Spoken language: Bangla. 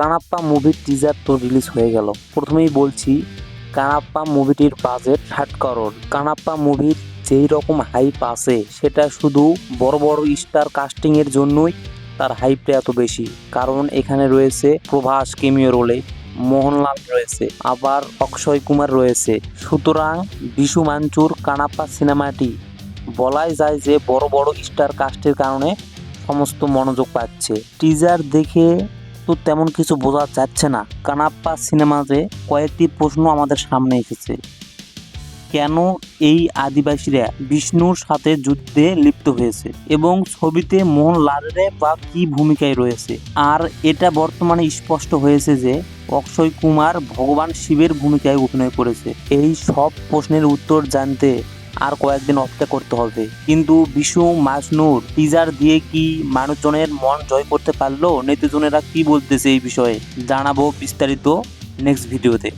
কানাপ্পা মুভির টিজার তো রিলিজ হয়ে গেল। প্রথমেই বলছি, কানাপ্পা মুভিটির বাজেট ষাট করোড় কানাপ্পা মুভির যেই রকম হাইপ আছে, সেটা শুধু বড় বড় স্টার কাস্টিংয়ের জন্যই তার হাইপটা এত বেশি। কারণ এখানে রয়েছে প্রভাস কেমিও রোলে মোহনলাল রয়েছে, আবার অক্ষয় কুমার রয়েছে। সুতরাং বিশু মাঞ্চুর কানাপ্পা সিনেমাটি বলাই যায় যে বড় বড় স্টার কাস্টের কারণে সমস্ত মনোযোগ পাচ্ছে। টিজার দেখে তো তেমন কিছু বোঝা যাচ্ছে না। কানাপ্পা সিনেমাতে কয়েকটি প্রশ্ন আমাদের সামনে এসেছে। কেন এই আদিবাসীরা বিষ্ণুর সাথে যুদ্ধে লিপ্ত হয়েছে এবং ছবিতে মোহনলালের বা কি ভূমিকায় রয়েছে? আর এটা বর্তমানে স্পষ্ট হয়েছে যে অক্ষয় কুমার ভগবান শিবের ভূমিকায় অভিনয় করেছে। এই সব প্রশ্নের উত্তর জানতে আর কয়েকদিন অপেক্ষা করতে হবে। কিন্তু বিশু মাজনুর টিজার দিয়ে কি মানুষজনের মন জয় করতে পারল? নেতিজনেরা কি বলতেছে এই বিষয়ে? জানাব বিস্তারিত নেক্সট ভিডিওতে